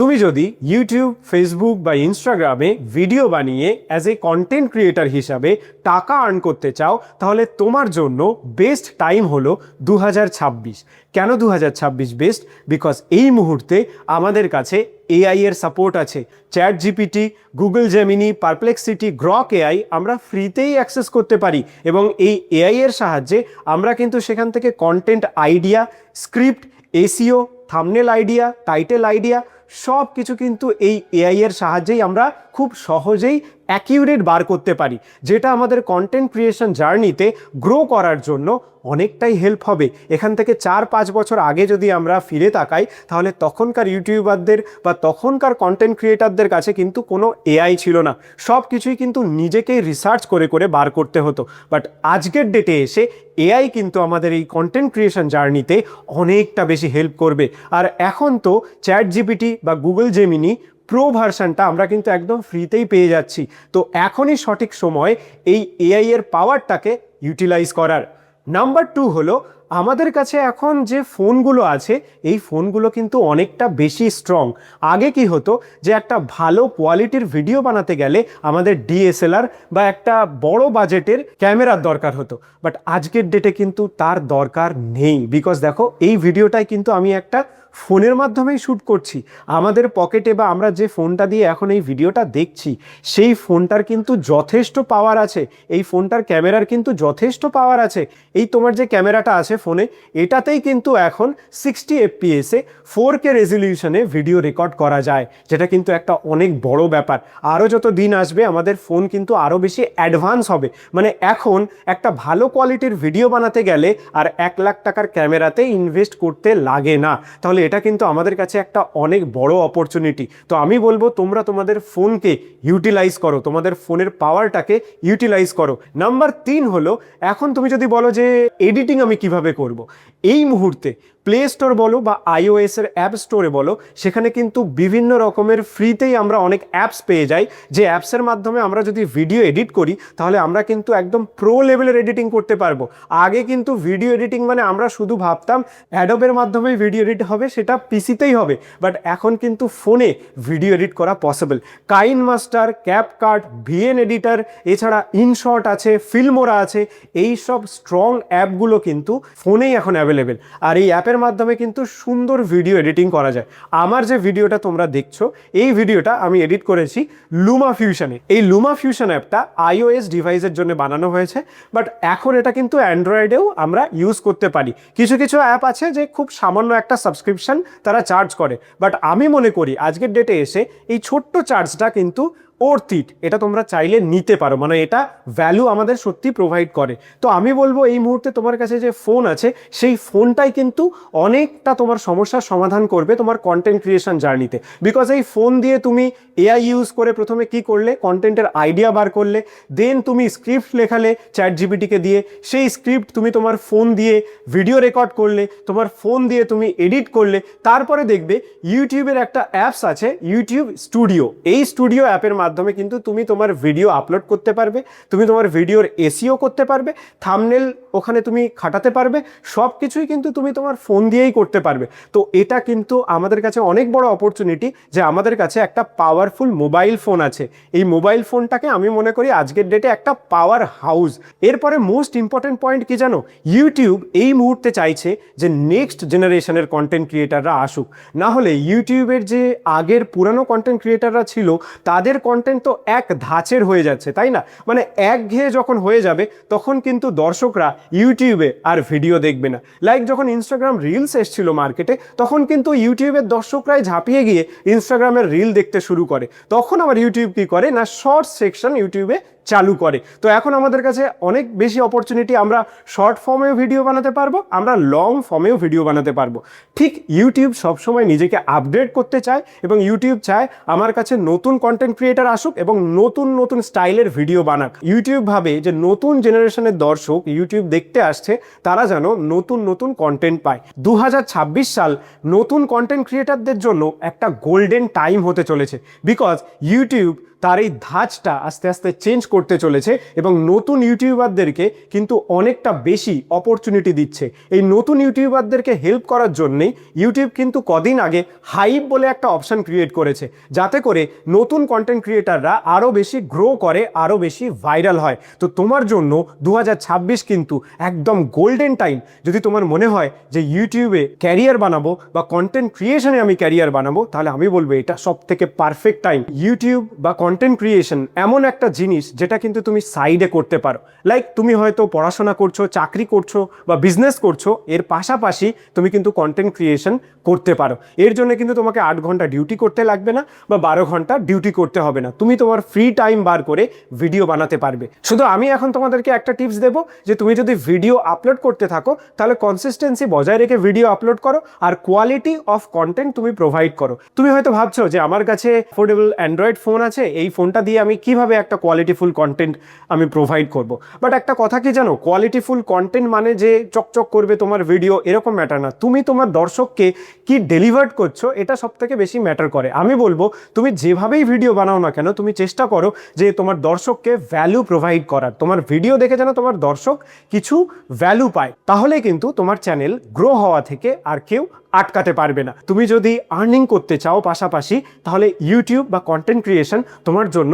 তুমি যদি YouTube Facebook বা ইনস্টাগ্রামে ভিডিও বানিয়ে অ্যাজ এ কন্টেন্ট ক্রিয়েটার হিসাবে টাকা আর্ন করতে চাও, তাহলে তোমার জন্য বেস্ট টাইম হলো দু হাজার ছাব্বিশ। কেন দু হাজার ছাব্বিশ বেস্ট বিকজ এই মুহূর্তে আমাদের কাছে এআই এর সাপোর্ট আছে। Chat GPT Google Gemini Perplexity Grok AI আমরা ফ্রিতেই অ্যাক্সেস করতে পারি। এবং এই এআই এর সাহায্যে আমরা কিন্তু সেখান থেকে content idea script SEO thumbnail idea title idea সব কিছু কিন্তু এই এআই এর সাহায্যেই আমরা খুব সহজেই অ্যাকিউরেট বার করতে পারি, যেটা আমাদের কন্টেন্ট ক্রিয়েশন জার্নিতে গ্রো করার জন্য অনেকটাই হেল্প হবে। এখান থেকে চার পাঁচ বছর আগে যদি আমরা ফিরে তাকাই, তাহলে তখনকার ইউটিউবারদের বা তখনকার কন্টেন্ট ক্রিয়েটারদের কাছে কিন্তু কোনো এআই ছিল না। সব কিছুই কিন্তু নিজেকেই রিসার্চ করে করে বার করতে হতো। বাট আজকের ডেটে এসে এআই কিন্তু আমাদের এই কন্টেন্ট ক্রিয়েশন জার্নিতে অনেকটা বেশি হেল্প করবে। আর এখন তো চ্যাট জিপিটি বা গুগল জেমিনি প্রো ভার্সানটা আমরা কিন্তু একদম ফ্রিতেই পেয়ে যাচ্ছি। তো এখনই সঠিক সময় এই এআই এর পাওয়ারটাকে ইউটিলাইজ করার। নাম্বার টু হলো আমাদের কাছে এখন যে ফোনগুলো আছে, এই ফোনগুলো কিন্তু অনেকটা বেশি স্ট্রং আগে কি হতো যে একটা ভালো কোয়ালিটির ভিডিও বানাতে গেলে আমাদের ডিএসএলআর বা একটা বড় বাজেটের ক্যামেরার দরকার হতো। বাট আজকের ডেটে কিন্তু তার দরকার নেই। বিকজ দেখো, এই ভিডিওটাই কিন্তু আমি একটা ফোনের মাধ্যমেই শ্যুট করছি। আমাদের পকেটে বা আমরা যে ফোনটা দিয়ে এখন এই ভিডিওটা দেখছি, সেই ফোনটার কিন্তু যথেষ্ট পাওয়ার আছে। এই ফোনটার ক্যামেরার কিন্তু যথেষ্ট পাওয়ার আছে। এই তোমার যে ক্যামেরাটা আছে ফোনে। এটাতেই কিন্তু এখন সিক্সটি এফপিএসে ফোর কে রেজলিউশনে ভিডিও রেকর্ড করা যায়, যেটা কিন্তু একটা অনেক বড় ব্যাপার। আরও যত দিন আসবে, আমাদের ফোন কিন্তু আরও বেশি অ্যাডভান্স হবে। মানে এখন একটা ভালো কোয়ালিটির ভিডিও বানাতে গেলে আর এক লাখ টাকার ক্যামেরাতে ইনভেস্ট করতে লাগে না। তাহলে এটা কিন্তু আমাদের কাছে একটা অনেক বড় অপরচুনিটি তো আমি বলব, তোমরা তোমাদের ফোনকে ইউটিলাইজ করো, তোমাদের ফোনের পাওয়ারটাকে ইউটিলাইজ করো। নাম্বার তিন হলো, এখন তুমি যদি বলো যে এডিটিং আমি কীভাবে করব? এই মুহূর্তে প্লে স্টোর বলো বা আইওএস এর অ্যাপ স্টোরে বলো, সেখানে কিন্তু বিভিন্ন রকমের ফ্রিতেই আমরা অনেক অ্যাপস পেয়ে যাই। যে অ্যাপসের মাধ্যমে আমরা যদি ভিডিও এডিট করি, তাহলে আমরা কিন্তু একদম প্রো লেভেলের এডিটিং করতে পারব। আগে কিন্তু ভিডিও এডিটিং মানে আমরা শুধু ভাবতাম অ্যাডবের মাধ্যমে ভিডিও এডিট হবে, সেটা পিসিতেই হবে। বাট এখন কিন্তু ফোনে ভিডিও এডিট করা possible KineMaster CapCut VN editor এছাড়া ইনশট আছে ফিল্মোরা আছে এই সব স্ট্রং অ্যাপগুলো কিন্তু ফোনেই এখন অ্যাভেলেবেল আর এই অ্যাপের মাধ্যমে কিন্তু সুন্দর ভিডিও এডিটিং করা যায়। আমার যে ভিডিওটা তোমরা দেখছ, এই ভিডিওটা আমি এডিট করেছি লুমা ফিউশনে এই লুমা ফিউশন অ্যাপটা আইওএস ডিভাইসের জন্য বানানো হয়েছে বাট এখন এটা কিন্তু অ্যান্ড্রয়েডেও আমরা ইউজ করতে পারি। কিছু কিছু অ্যাপ আছে যে খুব সামান্য একটা সাবস্ক্রিপশন তারা চার্জ করে বাট আমি মনে করি আজকের ডেটে এসে এই ছোট্ট চার্জটা কিন্তু ওর্থ ইট এটা তোমরা চাইলে নিতে পারো। মানে এটা ভ্যালু আমাদের সত্যি প্রোভাইড করে। তো আমি বলব এই মুহূর্তে তোমার কাছে যে ফোন আছে, সেই ফোনটাই কিন্তু অনেকটা তোমার সমস্যার সমাধান করবে তোমার কন্টেন্ট ক্রিয়েশন জার্নিতে বিকজ এই ফোন দিয়ে তুমি এআই ইউজ করে প্রথমে কি করলে? কন্টেন্টের আইডিয়া বার করলে। দেন তুমি স্ক্রিপ্ট লেখালে চ্যাট জিপিটিকে দিয়ে। সেই স্ক্রিপ্ট তুমি তোমার ফোন দিয়ে ভিডিও রেকর্ড করলে, তোমার ফোন দিয়ে তুমি এডিট করলে। তারপরে দেখবে ইউটিউবের একটা অ্যাপস আছে ইউটিউব স্টুডিও এই স্টুডিও অ্যাপের মাধ্যমে কিন্তু তুমি তোমার ভিডিও আপলোড করতে পারবে, তুমি তোমার ভিডিওর এসিও করতে পারবে থামনেল ওখানে তুমি খাটাতে পারবে সব কিছুই কিন্তু তুমি তোমার ফোন দিয়েই করতে পারবে। তো এটা কিন্তু আমাদের কাছে অনেক বড় অপরচুনিটি যে আমাদের কাছে একটা পাওয়ারফুল মোবাইল ফোন আছে। এই মোবাইল ফোনটাকে আমি মনে করি আজকের ডেটে একটা পাওয়ার হাউস এরপরে মোস্ট ইম্পর্টেন্ট পয়েন্ট কি জানো? ইউটিউব এই মুহূর্তে চাইছে যে নেক্সট জেনারেশনের কন্টেন্ট ক্রিয়েটাররা আসুক। না হলে ইউটিউবের যে আগের পুরানো কন্টেন্ট ক্রিয়েটাররা ছিল, তাদের কন্টেন্ট তো এক ধাঁচের হয়ে যাচ্ছে, তাই না? মানে একঘেয়ে যখন হয়ে যাবে, তখন কিন্তু দর্শকরা ইউটিউবে আর ভিডিও দেখবে না। লাইক যখন ইনস্টাগ্রাম রিলস এসছিল মার্কেটে তখন কিন্তু ইউটিউবের দর্শকরাই ঝাঁপিয়ে গিয়ে ইনস্টাগ্রামের রিল দেখতে শুরু করে। তখন আবার ইউটিউব কী করে? না শর্টস সেকশন ইউটিউবে চালু করে। তো এখন আমাদের কাছে অনেক বেশি অপরচুনিটি আমরা শর্ট ফর্মেও ভিডিও বানাতে পারব, আমরা লং ফর্মেও ভিডিও বানাতে পারব। ঠিক ইউটিউব সবসময় নিজেকে আপডেট করতে চায় এবং ইউটিউব চায় আমার কাছে নতুন কন্টেন্ট ক্রিয়েটার আসুক এবং নতুন নতুন স্টাইলের ভিডিও বানাক। ইউটিউব ভাবে যে নতুন জেনারেশনের দর্শক ইউটিউব দেখতে আসছে, তারা যেন নতুন নতুন কন্টেন্ট পায়। দু হাজার ছাব্বিশ সাল নতুন কন্টেন্ট ক্রিয়েটারদের জন্য একটা গোল্ডেন টাইম হতে চলেছে। বিকজ ইউটিউব তার এই ধাঁচটা আস্তে আস্তে চেঞ্জ করতে চলেছে এবং নতুন ইউটিউবারদেরকে কিন্তু অনেকটা বেশি অপরচুনিটি দিচ্ছে। এই নতুন ইউটিউবারদেরকে হেল্প করার জন্যেই ইউটিউব কিন্তু কদিন আগে হাইপ বলে একটা অপশন ক্রিয়েট করেছে। যাতে করে নতুন কন্টেন্ট ক্রিয়েটাররা আরও বেশি গ্রো করে আরও বেশি ভাইরাল হয়। তো তোমার জন্য দু হাজার ছাব্বিশ কিন্তু একদম গোল্ডেন টাইম যদি তোমার মনে হয় যে ইউটিউবে ক্যারিয়ার বানাবো বা কন্টেন্ট ক্রিয়েশনে আমি ক্যারিয়ার বানাবো, তাহলে আমি বলব এটা সব থেকে পারফেক্ট টাইম ইউটিউব বা কন্টেন্ট ক্রিয়েশন এমন একটা জিনিস যেটা কিন্তু তুমি সাইডে করতে পারো। লাইক তুমি হয়তো পড়াশোনা করছ, চাকরি করছ বা বিজনেস করছ, এর পাশাপাশি তুমি কিন্তু কন্টেন্ট ক্রিয়েশন করতে পারো। এর জন্য কিন্তু তোমাকে আট ঘণ্টা ডিউটি করতে লাগবে না বা বারো ঘণ্টা ডিউটি করতে হবে না। তুমি তোমার ফ্রি টাইম বার করে ভিডিও বানাতে পারবে। শুধু আমি এখন তোমাদেরকে একটা টিপস দেবো যে তুমি যদি ভিডিও আপলোড করতে থাকো, তাহলে কনসিস্টেন্সি বজায় রেখে ভিডিও আপলোড করো আর কোয়ালিটি অফ কন্টেন্ট তুমি প্রোভাইড করো। তুমি হয়তো ভাবছ যে আমার কাছে অ্যাফোর্ডেবল অ্যান্ড্রয়েড ফোন আছে এই ফোনটা দিয়ে আমি কীভাবে একটা কোয়ালিটিফুল কন্টেন্ট আমি প্রোভাইড করব? বাট একটা কথা কি জানো? কোয়ালিটিফুল কন্টেন্ট মানে যে চকচক করবে তোমার ভিডিও এরকম ম্যাটার না। তুমি তোমার দর্শককে কি ডেলিভার্ড করছ, এটা সব থেকে বেশি ম্যাটার করে। আমি বলব, তুমি যেভাবেই ভিডিও বানাও না কেন, তুমি চেষ্টা করো যে তোমার দর্শককে ভ্যালু প্রোভাইড করার। তোমার ভিডিও দেখে যেন তোমার দর্শক কিছু ভ্যালু পায়। তাহলে কিন্তু তোমার চ্যানেল গ্রো হওয়া থেকে আর কেউ আটকাতে পারবে না। তুমি যদি আর্নিং করতে চাও পাশাপাশি, তাহলে ইউটিউব বা কন্টেন্ট ক্রিয়েশন তোমার জন্য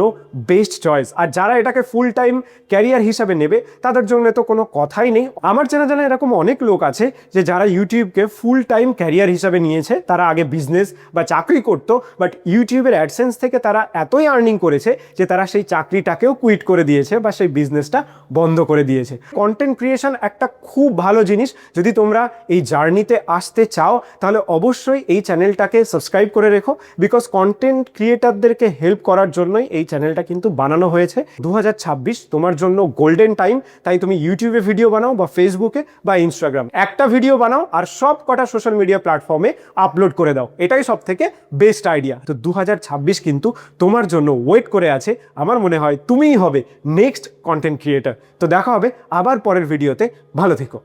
বেস্ট চয়েস আর যারা এটাকে ফুল টাইম ক্যারিয়ার হিসাবে নেবে, তাদের জন্য তো কোনো কথাই নেই। আমার চেনা জানা এরকম অনেক লোক আছে যে যারা ইউটিউবকে ফুল টাইম ক্যারিয়ার হিসাবে নিয়েছে। তারা আগে বিজনেস বা চাকরি করতো বাট ইউটিউবের অ্যাডসেন্স থেকে তারা এতই আর্নিং করেছে যে তারা সেই চাকরিটাকেও কুইট করে দিয়েছে বা সেই বিজনেসটা বন্ধ করে দিয়েছে। কন্টেন্ট ক্রিয়েশন একটা খুব ভালো জিনিস। যদি তোমরা এই জার্নিতে আসতে চাও তাহলে অবশ্যই এই চ্যানেলটাকে সাবস্ক্রাইব করে রেখো বিকজ কন্টেন্ট ক্রিয়েটারদেরকে হেল্প করার জন্যই এই চ্যানেলটা কিন্তু বানানো হয়েছে। দু হাজার ছাব্বিশ তোমার জন্য গোল্ডেন টাইম তাই তুমি ইউটিউবে ভিডিও বানাও বা ফেসবুকে বা ইনস্টাগ্রাম একটা ভিডিও বানাও আর সব কটা সোশ্যাল মিডিয়া প্ল্যাটফর্মে আপলোড করে দাও। এটাই সব থেকে বেস্ট আইডিয়া তো দু হাজার ছাব্বিশ কিন্তু তোমার জন্য ওয়েট করে আছে। আমার মনে হয় তুমিই হবে নেক্সট কন্টেন্ট ক্রিয়েটার তো দেখা হবে আবার পরের ভিডিওতে ভালো থেকো।